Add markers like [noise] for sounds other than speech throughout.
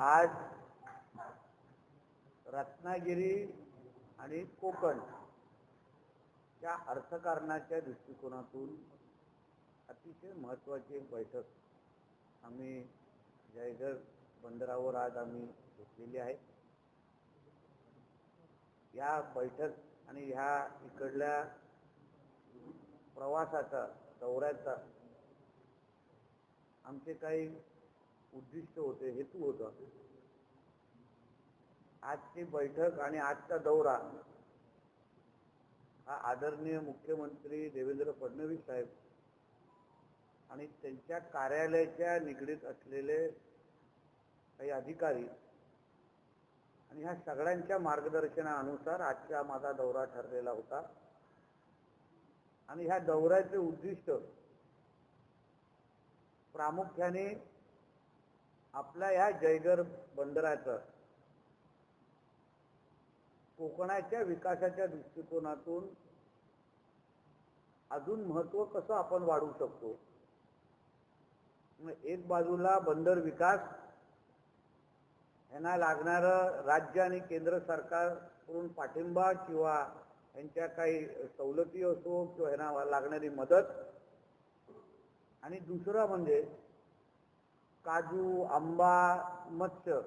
आज रत्नागिरी आणि कोकण या अर्थकारणाच्या दृष्टिकोनातून अतिशय महत्त्वाची बैठक आम्ही जयगड बंदरावर आज आम्ही घेतलेली आहे. या बैठक आणि ह्या इकडल्या प्रवासाचा दौऱ्याचा आमचे काही उद्दिष्ट होते हेतू होता. आजची बैठक आणि आजचा दौरा हा आदरणीय मुख्यमंत्री देवेंद्र फडणवीस साहेब आणि त्यांच्या कार्यालयाच्या निगडीत असलेले काही अधिकारी आणि ह्या सगळ्यांच्या मार्गदर्शनानुसार आजचा माझा दौरा ठरलेला होता. आणि ह्या दौऱ्याचे उद्दिष्ट प्रामुख्याने आपल्या ह्या जयगर बंदराचं कोकणाच्या विकासाच्या दृष्टिकोनातून अजून महत्त्व कसं आपण वाढवू शकतो? एक बाजूला बंदर विकास यांना लागणारं राज्य आणि केंद्र सरकारकडून पाठिंबा किंवा यांच्या काही सवलती असो किंवा यांना लागणारी मदत. आणि दुसरं म्हणजे काजू आंबा मत्स्य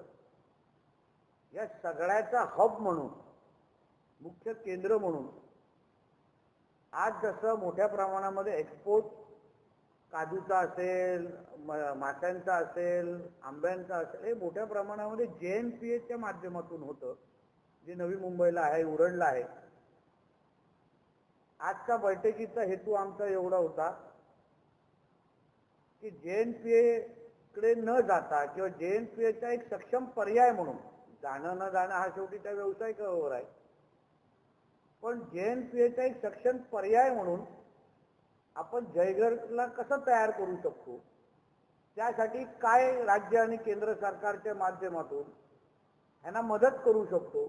या सगळ्याचा हब म्हणून मुख्य केंद्र म्हणून आज जसं मोठ्या प्रमाणामध्ये एक्सपोर्ट काजूचा असेल माशांचा असेल आंब्यांचा असेल हे मोठ्या प्रमाणामध्ये जे एन पी एच्या माध्यमातून होतं जे नवी मुंबईला आहे उरडला आहे. आजच्या बैठकीचा हेतू आमचा एवढा होता की जे एन पी कडे न जाता किंवा जे एन पी एचा एक सक्षम पर्याय म्हणून जाणं न जाणं हा शेवटी त्या व्यावसायिकावर आहे. पण जे एन पी एचा एक सक्षम पर्याय म्हणून आपण जयगडला कसं तयार करू शकतो त्यासाठी काय राज्य आणि केंद्र सरकारच्या माध्यमातून यांना मदत करू शकतो?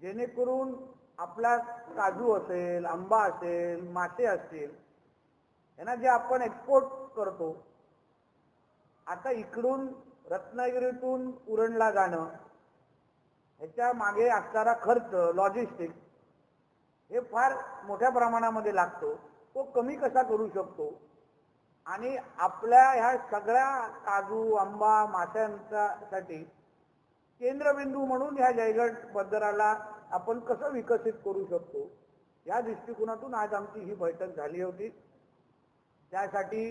जेणेकरून आपला काजू असेल आंबा असेल मासे असतील यांना जे आपण एक्सपोर्ट करतो आता इकडून रत्नागिरीतून उरणला जाणं ह्याच्या मागे असणारा खर्च लॉजिस्टिक हे फार मोठ्या प्रमाणामध्ये लागतो. तो कमी कसा करू शकतो? आणि आपल्या ह्या सगळ्या काजू आंबा माशांच्यासाठी केंद्रबिंदू म्हणून ह्या जयगड बंदराला आपण कसं विकसित करू शकतो? या दृष्टिकोनातून आज आमची ही बैठक झाली होती. त्यासाठी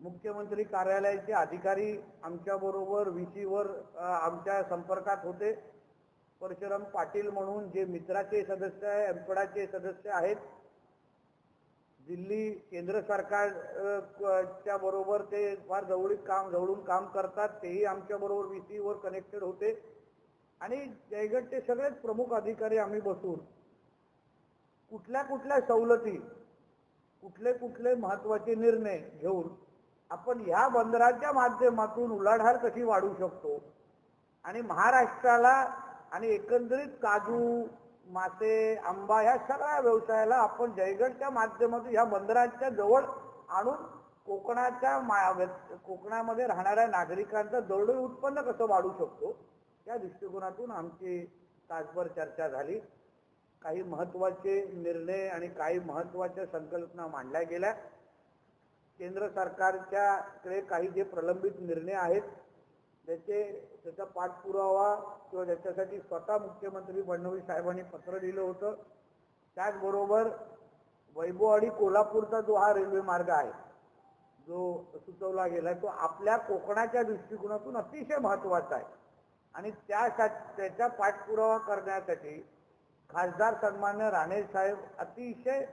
मुख्यमंत्री कार्यालयाचे अधिकारी आमच्याबरोबर व्ही वर आमच्या संपर्कात होते. परशुराम पाटील म्हणून जे मित्राचे सदस्य आहे एम्पडाचे सदस्य आहेत दिल्ली केंद्र सरकारच्या बरोबर ते फार जवळीक काम जवळून काम करतात तेही आमच्या बरोबर व्ही वर कनेक्टेड होते. आणि जयगडचे सगळेच प्रमुख अधिकारी आम्ही बसून कुठल्या कुठल्या सवलती कुठले कुठले महत्त्वाचे निर्णय घेऊन आपण ह्या बंदराच्या माध्यमातून उलाढाल कशी वाढवू शकतो? आणि महाराष्ट्राला आणि एकंदरीत काजू मासे आंबा ह्या सगळ्या व्यवसायाला आपण जयगडच्या माध्यमातून ह्या बंदराच्या जवळ आणून कोकणाच्या कोकणामध्ये राहणाऱ्या नागरिकांचं दरडोई उत्पन्न कसं वाढू शकतो? या दृष्टिकोनातून आमची तासभर चर्चा झाली. काही महत्त्वाचे निर्णय आणि काही महत्त्वाच्या संकल्पना मांडल्या गेल्या. केंद्र सरकारच्या कडे काही जे प्रलंबित निर्णय आहेत त्याचे त्याचा पाठपुरावा किंवा त्याच्यासाठी स्वतः मुख्यमंत्री फडणवीस साहेबांनी पत्र दिलं होतं. त्याचबरोबर वैभव आणि कोल्हापूरचा जो हा रेल्वे मार्ग आहे जो सुचवला गेला तो आपल्या कोकणाच्या दृष्टिकोनातून अतिशय महत्त्वाचा आहे. आणि त्यासाठी त्याचा पाठपुरावा करण्यासाठी खासदार सन्मान्य राणे साहेब अतिशय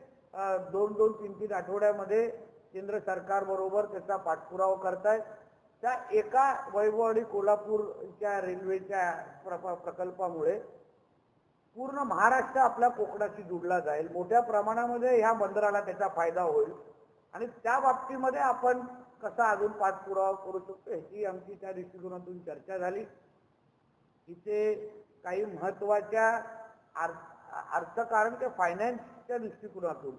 दोन दोन तीन तीन आठवड्यामध्ये केंद्र सरकारबरोबर त्याचा पाठपुरावा करतायत त्या एका वैभव आणि कोल्हापूरच्या रेल्वेच्या प्रकल्पामुळे पूर्ण महाराष्ट्र आपल्या कोकणाशी जुडला जाईल. मोठ्या प्रमाणामध्ये ह्या बंदराला त्याचा फायदा होईल. आणि त्या बाबतीमध्ये आपण कसा अजून पाठपुरावा करू शकतो ह्याची आमची त्या दृष्टिकोनातून चर्चा झाली. इथे काही महत्त्वाच्या अर्थ अर्थकारण ते फायनान्सच्या दृष्टिकोनातून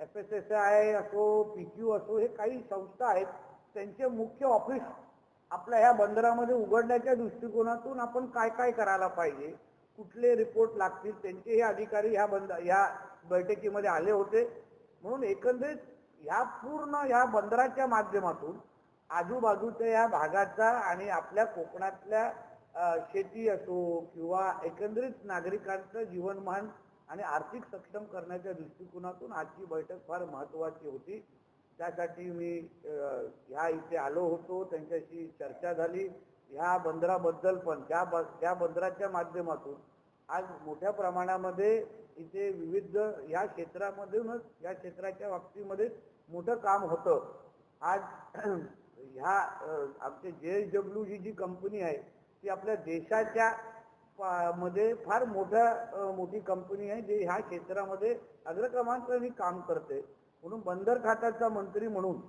एफ एस एस आय असो पी क्यू असो हे काही संस्था आहेत. त्यांचे मुख्य ऑफिस आपल्या ह्या बंदरामध्ये उघडण्याच्या दृष्टिकोनातून आपण काय काय करायला पाहिजे? कुठले रिपोर्ट लागतील? त्यांचे हे अधिकारी ह्या बंद ह्या बैठकीमध्ये आले होते. म्हणून एकंदरीत ह्या पूर्ण ह्या बंदराच्या माध्यमातून आजूबाजूच्या या भागाचा आणि आपल्या कोकणातल्या शेती असो किंवा एकंदरीत नागरिकांचं जीवनमान आणि आर्थिक सक्षम करण्याच्या दृष्टिकोनातून आजची बैठक फार महत्वाची होती. त्यासाठी मी ह्या इथे आलो होतो त्यांच्याशी चर्चा झाली. ह्या बंदराबद्दल पण त्या ब त्या बंदराच्या माध्यमातून आज मोठ्या प्रमाणामध्ये इथे विविध या क्षेत्रामधूनच या क्षेत्राच्या बाबतीमध्ये मोठं काम होतं. आज ह्या आमचे J S W G G company आहे ती आपल्या देशाच्या मध्ये फार मोठ्या मोठी कंपनी आहे जे ह्या क्षेत्रामध्ये अग्रक्रमांकाने काम करते. म्हणून बंदर खात्याचा मंत्री म्हणून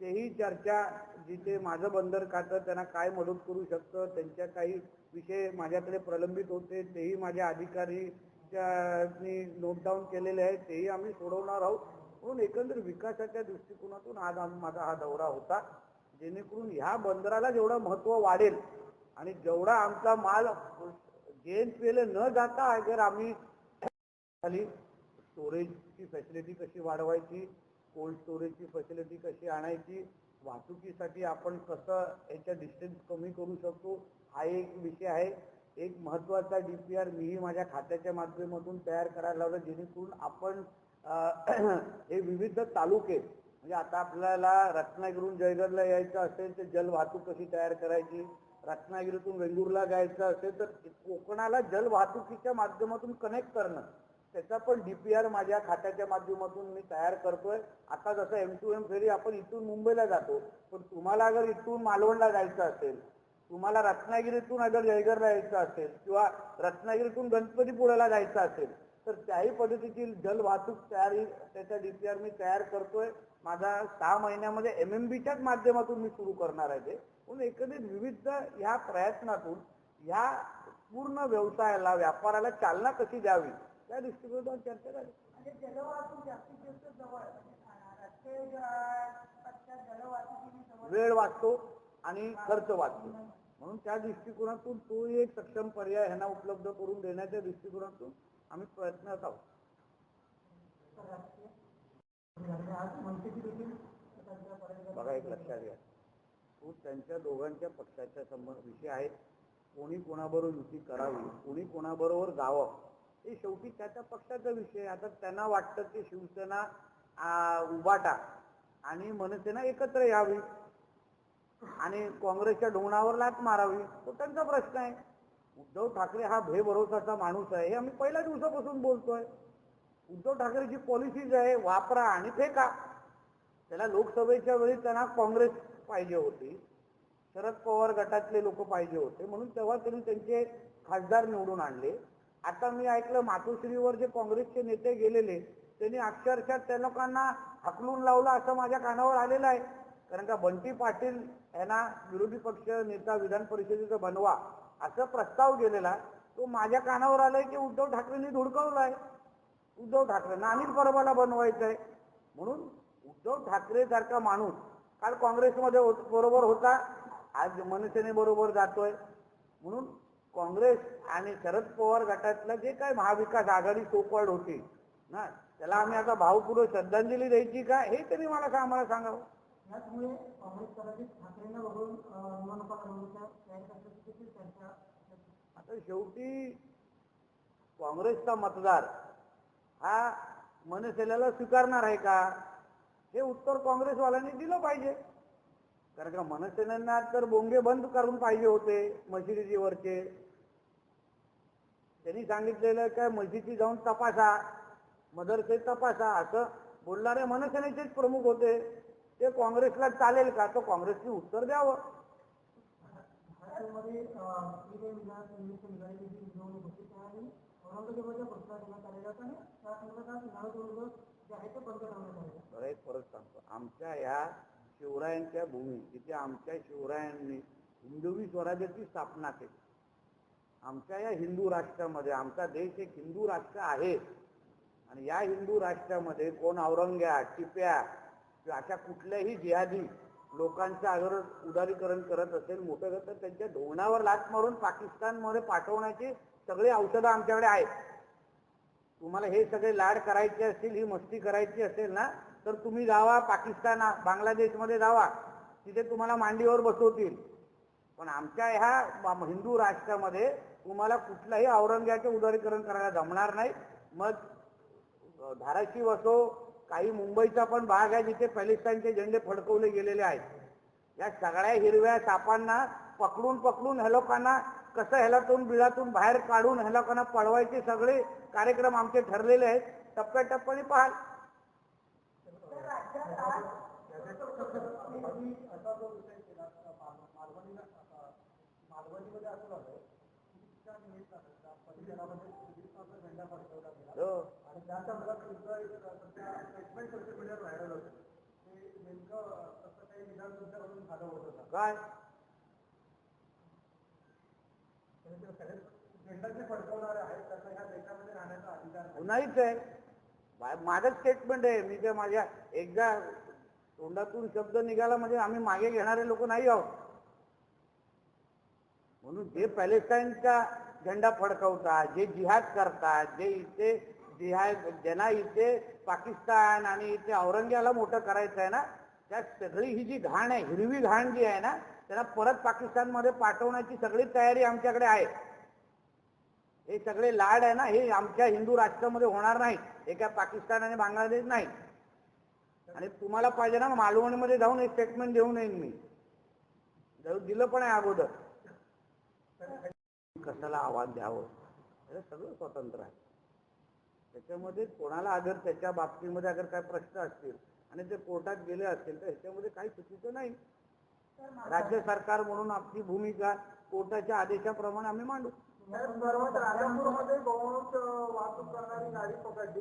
तेही चर्चा जिथे माझं बंदर खातं त्यांना काय मदत करू शकतं त्यांच्या काही विषय माझ्याकडे प्रलंबित होते तेही माझ्या अधिकारी नोटडाऊन केलेले आहेत तेही आम्ही सोडवणार आहोत. म्हणून एकंदर विकासाच्या दृष्टिकोनातून आज माझा हा दौरा होता. जेणेकरून ह्या बंदराला जेवढं महत्त्व वाढेल आणि जेवढा आमचा माल जेएनपीएल न जाता अगर आम्ही खाली स्टोरेजची फॅसिलिटी कशी वाढवायची कोल्ड स्टोरेजची फॅसिलिटी कशी आणायची वाहतुकीसाठी आपण कसं याच्या डिस्टन्स कमी करू शकतो हा एक विषय आहे. एक महत्त्वाचा आर मीही माझ्या खात्याच्या माध्यमातून तयार करायला लावलं जेणेकरून आपण हे विविध तालुके म्हणजे आता आपल्याला रत्नागिरीहून जयगडला यायचं असेल तर जल वाहतूक कशी तयार करायची रत्नागिरीतून वेंगुर्ला जायचं असेल तर कोकणाला जल वाहतुकीच्या माध्यमातून कनेक्ट करणं. त्याचा पण डीपीआर माझ्या खात्याच्या माध्यमातून मी तयार करतोय. आता जसं एम टू एम फेरी आपण इथून मुंबईला जातो पण तुम्हाला अगर इथून मालवणला जायचं असेल तुम्हाला रत्नागिरीतून अगर जयगडला यायचं असेल किंवा रत्नागिरीतून गणपतीपुळ्याला जायचं असेल तर त्याही पद्धतीची जल वाहतूक तयारी त्याचा डीपीआर मी तयार करतोय. माझा सहा महिन्यामध्ये एम एम बीच्याच माध्यमातून मी सुरू करणार आहे ते. म्हणून एकंदरीत विविध ह्या प्रयत्नातून ह्या पूर्ण व्यवसायाला व्यापाराला चालना कशी द्यावी? त्या दृष्टिकोनातून चर्चा झाली म्हणजे म्हणजे वेळ वाचतो आणि खर्च वाचतो. म्हणून त्या दृष्टिकोनातून तो एक सक्षम पर्याय ह्यांना उपलब्ध करून देण्याच्या दृष्टिकोनातून आम्ही प्रयत्नात आहोत. पर्यंत बघा एक लक्षात घ्या. तो त्यांच्या दोघांच्या पक्षाच्या संबंध विषय आहे कोणी कोणाबरोबर युती करावी कोणी कोणाबरोबर जावं हे शेवटी त्याच्या पक्षाचा विषय आहे. आता त्यांना वाटतं की शिवसेना उबाटा आणि मनसेना एकत्र यावी आणि काँग्रेसच्या ढोंगणावर लात मारावी. तो त्यांचा प्रश्न आहे. उद्धव ठाकरे हा भयभरोसाचा माणूस आहे हे आम्ही पहिल्या दिवसापासून बोलतोय. उद्धव ठाकरेची पॉलिसीज आहे वापरा आणि फेका. त्याला लोकसभेच्या वेळी त्यांना काँग्रेस पाहिजे होती. शरद पवार गटातले लोक पाहिजे होते. म्हणून तेव्हा त्यांनी त्यांचे खासदार निवडून आणले. आता मी ऐकलं मातोश्रीवर जे काँग्रेसचे नेते गेलेले त्यांनी अक्षरशः त्या लोकांना हकलून लावलं असं माझ्या कानावर आलेलं आहे. कारण का बंटी पाटील यांना विरोधी पक्ष नेता विधान परिषदेचा बनवा असं प्रस्ताव गेलेला तो माझ्या कानावर आलाय की उद्धव ठाकरेंनी धुडकावलाय उद्धव ठाकरेंना अनिल परबाला बनवायचं आहे म्हणून उद्धव ठाकरे सारखा माणूस काल काँग्रेसमध्ये बरोबर होता. आज मनसेने बरोबर जातोय. म्हणून काँग्रेस आणि शरद पवार गटातलं जे काय महाविकास आघाडी सोकवर्ड होती ना त्याला आम्ही आता भावपूर्व श्रद्धांजली द्यायची का हे तरी मला आम्हाला सांगावं याचमुळे आता शेवटी काँग्रेसचा मतदार हा मनसेला स्वीकारणार आहे का? हे उत्तर काँग्रेसवाल्यांनी दिलं पाहिजे. कारण का मनसेना तर बोंगे बंद करून पाहिजे होते मशिदीवरचे त्यांनी सांगितलेलं काय मशिदी जाऊन तपासा मदरसे तपासा. असं बोलणारे मनसेनेचेच प्रमुख होते. ते काँग्रेसला चालेल का? तर काँग्रेसने उत्तर द्यावं. महाराष्ट्रामध्ये आहे बरं एक परत सांगतो. आमच्या ह्या शिवरायांच्या भूमी जिथे आमच्या शिवरायांनी हिंदवी स्वराज्याची स्थापना केली. आमच्या या हिंदू राष्ट्रामध्ये आमचा देश एक हिंदू राष्ट्र आहे. आणि या हिंदू राष्ट्रामध्ये कोण औरंग्या टिप्या किंवा अशा कुठल्याही जिहादी लोकांचं अगर उदारीकरण करत असेल मोठं तर त्यांच्या धोरणावर लाच मारून पाकिस्तानमध्ये पाठवण्याची सगळी औषधं आमच्याकडे आहेत. तुम्हाला हे सगळे लाड करायचे असतील ही मस्ती करायची असेल ना तर तुम्ही जावा पाकिस्तान बांगलादेशमध्ये जावा. तिथे तुम्हाला मांडीवर बसवतील. पण आमच्या ह्या हिंदू राष्ट्रामध्ये तुम्हाला कुठल्याही औरंग्याचे उदारीकरण करायला जमणार नाही. मग धाराशिव असो काही मुंबईचा पण भाग आहे जिथे पॅलेस्टाईनचे झेंडे फडकवले गेलेले आहेत. या सगळ्या हिरव्या सापांना पकडून पकडून ह्या लोकांना कसं ह्यालातून बिळातून बाहेर काढून ह्या लोकांना पळवायचे सगळे कार्यक्रम आमचे ठरलेले आहेत. टप्प्याटप्प्याने पाहाल. हो. काय म्हणजे ते सगळे फडकवणारे आहेत त्यांना ह्या देशामध्ये राहण्याचा अधिकार नाही. नाहीच आहे. माझं स्टेटमेंट आहे. मी ते माझ्या एकदा तोंडातून शब्द निघाला म्हणजे आम्ही मागे घेणारे लोक नाही आहोत. म्हणून जे पॅलेस्टाईनचा झेंडा फडकवतात जे जिहाद करतात जे इथे जिहाद ज्यांना इथे पाकिस्तान आणि इथे औरंग्याला मोठं करायचं आहे ना त्या सगळी ही जी घाण आहे हिरवी घाण जी आहे ना त्यांना परत पाकिस्तानमध्ये पाठवण्याची सगळी तयारी आमच्याकडे आहे. हे सगळे लाड आहे ना हे आमच्या हिंदू राष्ट्रामध्ये होणार नाही. हे काय पाकिस्तान आणि बांगलादेश नाही. आणि तुम्हाला पाहिजे ना मालवणीमध्ये जाऊन एक स्टेटमेंट देऊन येईन मी. दिलं पण आहे अगोदर. कशाला आवाज द्यावं? हे सगळं स्वतंत्र आहे. त्याच्यामध्ये कोणाला अगर त्याच्या बाबतीमध्ये अगर काय प्रश्न असतील आणि ते कोर्टात गेले असतील तर ह्याच्यामध्ये काही चुकीचं नाही. राज्य सरकार म्हणून आपली भूमिका कोर्टाच्या आदेशाप्रमाणे आम्ही मांडू. सर्वात राजापूरमध्ये बहुमत वाहतूक करणारी गाडी पकडली.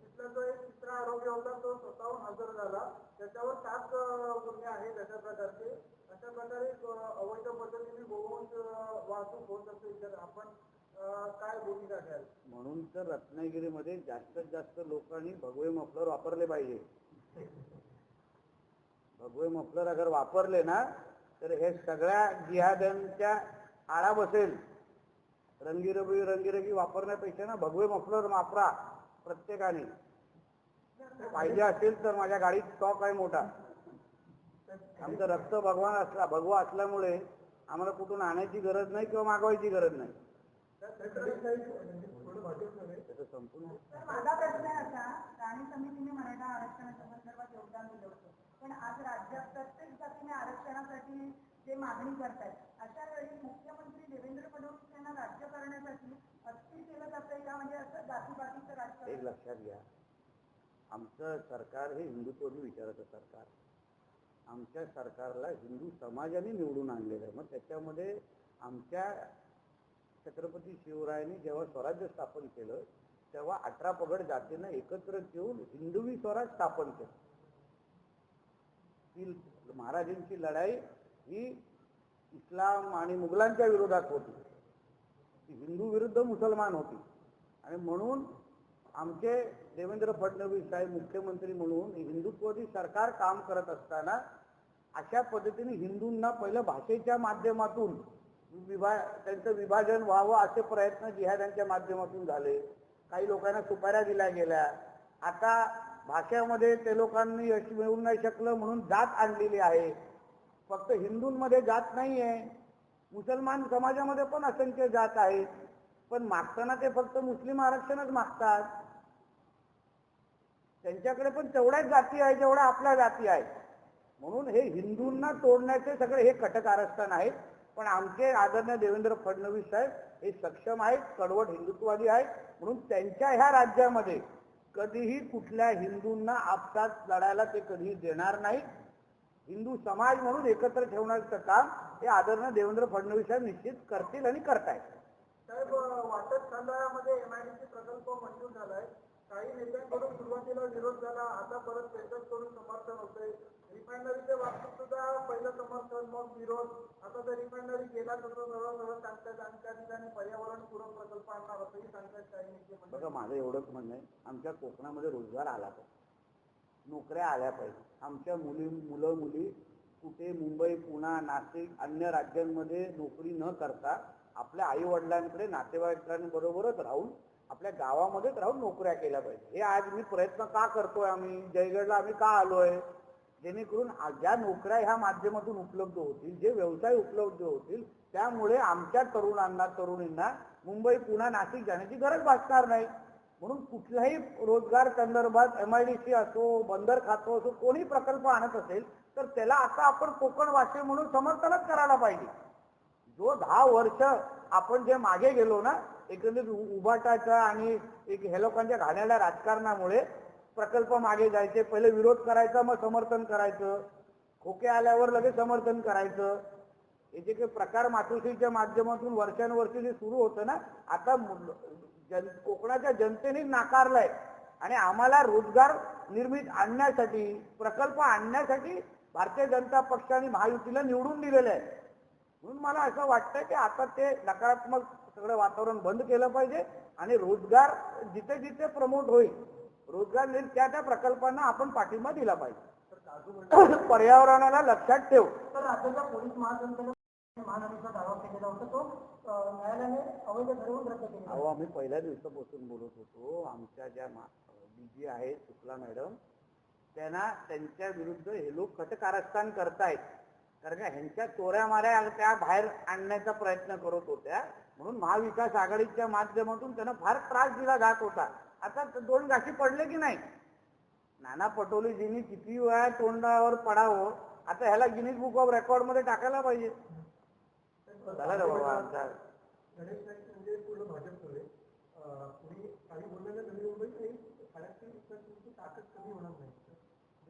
तिथला जो एक तिसरा आरोपी होता तो स्वतःहून हजर झाला. त्याच्यावर सात गुन्हे आहेत अशा प्रकारचे. अशा प्रकारे अवैध पद्धतीने बहुवंश वाहतूक होत असेल तर आपण काय भूमिका घ्याल? म्हणून तर रत्नागिरीमध्ये जास्तीत जास्त लोकांनी भगवे मफलर वापरले पाहिजे. भगवे मफलर अगर वापरले ना तर हे सगळ्या जिहाद्यांच्या आळा बसेल. रंगीरबी रंगीरबी वापरण्यापेक्षा ना भगवे मफलर वापरा प्रत्येकाने. पाहिजे असेल तर माझ्या गाडीत स्टॉक आहे मोठा. आमचं रक्त भगवान असला भगवा असल्यामुळे आम्हाला कुठून आणायची गरज नाही किंवा मागवायची गरज नाही. संपूर्ण माझा प्रश्न असा राणी समितीने मराठा आरक्षणाच्या संदर्भात योगदान दिलं होतं. पण आज राज्यात प्रत्येक जातीने आरक्षणासाठी जे मागणी करतात अशा वेळी मुख्यमंत्री देवेंद्र फडणवीस यांना राज्य करण्यासाठी अस्थिर केलं जातंय का म्हणजे असं जातीपातीचं एक राजकारण लक्षात घ्या आमचं सरकार हे हिंदुत्वाने विचाराचं सरकार. आमच्या सरकारला हिंदू समाजाने निवडून आणलेलं आहे. मग त्याच्यामध्ये आमच्या छत्रपती शिवरायांनी जेव्हा स्वराज्य स्थापन केलं तेव्हा अठरा पगड जातींना एकत्र ठेवून हिंदवी स्वराज स्थापन केलं. ती महाराजांची लढाई ही इस्लाम आणि मुघलांच्या विरोधात होती. ती हिंदू विरुद्ध मुसलमान होती. आणि म्हणून आमचे देवेंद्र फडणवीस साहेब मुख्यमंत्री म्हणून हिंदुत्ववादी सरकार काम करत असताना अशा पद्धतीने हिंदूंना पहिलं भाषेच्या माध्यमातून विभा त्यांचं विभाजन व्हावं असे प्रयत्न जिहाद्यांच्या माध्यमातून झाले. काही लोकांना सुपाऱ्या दिल्या गेल्या. आता भाषेमध्ये ते लोकांनी यश मिळवू नाही शकलं म्हणून जात आणलेली आहे. फक्त हिंदूंमध्ये जात नाही आहे मुसलमान समाजामध्ये पण असंख्य जात आहेत. पण मागताना ते फक्त मुस्लिम आरक्षणच मागतात. त्यांच्याकडे पण तेवढ्याच जाती आहे जेवढा आपल्या जाती आहेत म्हणून हे हिंदूंना तोडण्याचे सगळे हे कटकारस्थान आहेत. पण आमचे आदरणीय देवेंद्र फडणवीस साहेब हे सक्षम आहेत कडवट हिंदुत्ववादी आहेत. म्हणून त्यांच्या ह्या राज्यामध्ये कधीही कुठल्या हिंदूंना आपसात लढायला ते कधीही देणार नाहीत. हिंदू समाज म्हणून एकत्र ठेवण्याचं काम हे आदरणीय देवेंद्र फडणवीस साहेब निश्चित करतील आणि करतायत. साहेब वाटत खंडाळ्यामध्ये एमआयडीसी प्रकल्प मंजूर झालाय. काही नेत्यांकडून सुरुवातीला विरोध झाला. आता परत त्यांच्याकडून समर्थन होतंय. रिफायनरीच्या बाबतीत सुद्धा पहिलं समर्थन मग विरोध. आता जर रिफायनरी गेला तसं सरळ सरळ सांगतात आणि त्या ठिकाणी पर्यावरण पूरक प्रकल्प आणणार असंही सांगतात काही नेते बघा माझं एवढंच म्हणणं आहे. आमच्या कोकणामध्ये रोजगार आला पाहिजे. नोकऱ्या आल्या पाहिजे. आमच्या मुली मुलं मुली कुठे मुंबई पुणा नाशिक अन्य राज्यांमध्ये नोकरी न करता आपल्या आई वडिलांकडे नातेवाईकांबरोबरच राहून आपल्या गावामध्येच राहून नोकऱ्या केल्या पाहिजे. हे आज मी प्रयत्न का करतोय आम्ही? जयगडला आम्ही का आलोय? जेणेकरून ज्या नोकऱ्या ह्या माध्यमातून उपलब्ध होतील जे व्यवसाय उपलब्ध होतील त्यामुळे आमच्या तरुणांना तरुणींना मुंबई पुन्हा नाशिक जाण्याची गरज भासणार नाही. म्हणून कुठल्याही रोजगार संदर्भात एम आय डी सी असो बंदर खातो असो कोणी प्रकल्प आणत असेल तर त्याला आता आपण कोकण वाशी म्हणून समर्थनच करायला पाहिजे. जो दहा वर्ष आपण जे मागे गेलो ना एकंदरीत उभाटाच्या आणि एक हे लोकांच्या घाण्याला राजकारणामुळे प्रकल्प मागे जायचे. पहिले विरोध करायचा मग समर्थन करायचं. खोके आल्यावर लगेच समर्थन करायचं. हे जे काही प्रकार मातोश्रीच्या माध्यमातून वर्षानुवर्षी जे सुरू होतं ना आता जन कोकणाच्या जनतेने नाकारलंय. आणि आम्हाला रोजगार निर्मित आणण्यासाठी प्रकल्प आणण्यासाठी भारतीय जनता पक्ष आणि महायुतीला निवडून दिलेलं आहे. म्हणून मला असं वाटतं की आता ते नकारात्मक सगळं वातावरण बंद केलं पाहिजे आणि रोजगार जिथे जिथे प्रमोट होईल रोजगार निर्मित त्या त्या प्रकल्पांना आपण पाठिंबा दिला पाहिजे. [coughs] पर्यावरणाला लक्षात ठेव. तर राज्याच्या पोलीस महासंचालक महानदीचा दावा केलेला होता तो अं, न्यायालयाने अवैध ठरवून रद्द केला अहो आम्ही पहिल्या दिवसापासून बोलत होतो आमच्या ज्या डीजी आहेत शुक्ला मॅडम त्यांना त्यांच्या विरुद्ध हे लोक कट कारस्थान करतायत. कारण का ह्यांच्या चोऱ्या माऱ्या त्या बाहेर आणण्याचा प्रयत्न करत होत्या. म्हणून महाविकास आघाडीच्या माध्यमातून त्यांना फार त्रास दिला जात होता. आता दोन घाशी पडले की नाही? नाना पटोलेजींनी किती वेळा तोंडावर पडावं आता ह्याला गिनीज बुक ऑफ रेकॉर्डमध्ये टाकायला पाहिजे. झाला रे बाबा आमचा? गणेश नाईक म्हणजे पूर्ण भाजपकडे अं, तुम्ही काही बोललेलं नवी मुंबई काही खाण्याची तुमची ताकद कमी होणार नाही.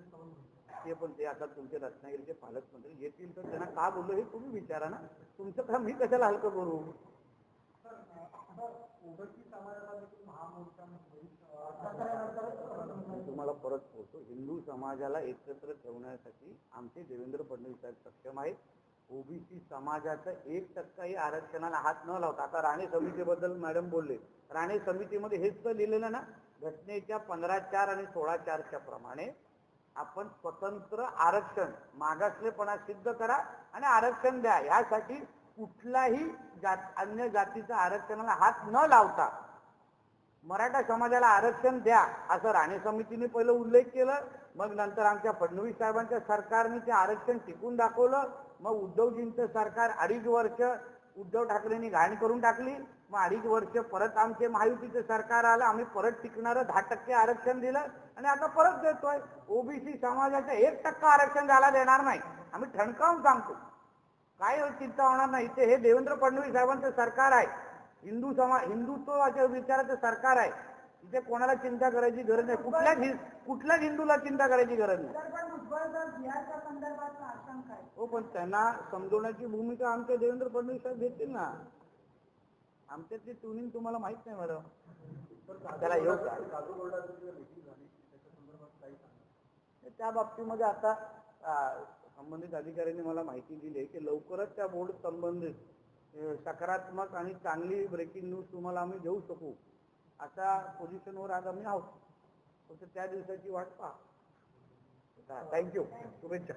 समजून घ्या. ते पण ते आता तुमचे रत्नागिरीचे पालकमंत्री येतील तर त्यांना का बोललो हे तुम्ही विचारा ना. तुमचं काम मी कशाला हलकं करू तर, अं, आता ओबीसी समाजाला देखील महामोर्चामध्ये अं, सरकारनंतर मी तुम्हाला परत पोहोचतो हिंदू समाजाला एकत्र ठेवण्यासाठी आमचे देवेंद्र फडणवीस साहेब सक्षम आहेत. ओबीसी समाजाचा एक टक्काही आरक्षणाला हात न लावता आता राणे समितीबद्दल मॅडम बोलले राणे समितीमध्ये हेच तर लिहिलेलं ना घटनेच्या पंधरा चार आणि सोळा चारच्या प्रमाणे आपण स्वतंत्र आरक्षण मागासलेपणा सिद्ध करा आणि आरक्षण द्या. यासाठी कुठलाही जात अन्य जातीचा आरक्षणाला हात न लावता मराठा समाजाला आरक्षण द्या असं राणे समितीने पहिलं उल्लेख केलं. मग नंतर आमच्या फडणवीस साहेबांच्या सरकारने ते आरक्षण टिकून दाखवलं. मग उद्धवजींचं सरकार अडीच वर्ष उद्धव ठाकरेंनी घाण करून टाकली. मग अडीच वर्ष परत आमचे महायुतीचं सरकार आलं. आम्ही परत टिकणारं दहा टक्के आरक्षण दिलं. आणि आता परत देतोय. ओबीसी समाजाचं एक टक्का आरक्षण द्यायला देणार नाही. आम्ही ठणकावून सांगतो. काय चिंता होणार नाही. इथे हे देवेंद्र फडणवीस साहेबांचं सरकार आहे. हिंदू समाज हिंदुत्वाच्या विचाराचं सरकार आहे. इथे कोणाला चिंता करायची गरज नाही. कुठल्याच कुठल्याच हिंदूला चिंता करायची गरज नाही. हो पण त्यांना समजवण्याची भूमिका आमचे देवेंद्र फडणवीस साहेब घेतील ना. आमच्यातली ट्युनिंग तुम्हाला माहीत नाही मॅडम. त्याला येऊ का? त्या बाबतीमध्ये आता संबंधित अधिकाऱ्यांनी मला माहिती दिली आहे की लवकरच त्या बोर्ड संबंधित सकारात्मक आणि चांगली ब्रेकिंग न्यूज तुम्हाला आम्ही देऊ शकू. अशा पोझिशनवर आज आम्ही आहोत. फक्त त्या दिवसाची वाट पहा. थँक्यू शुभेच्छा.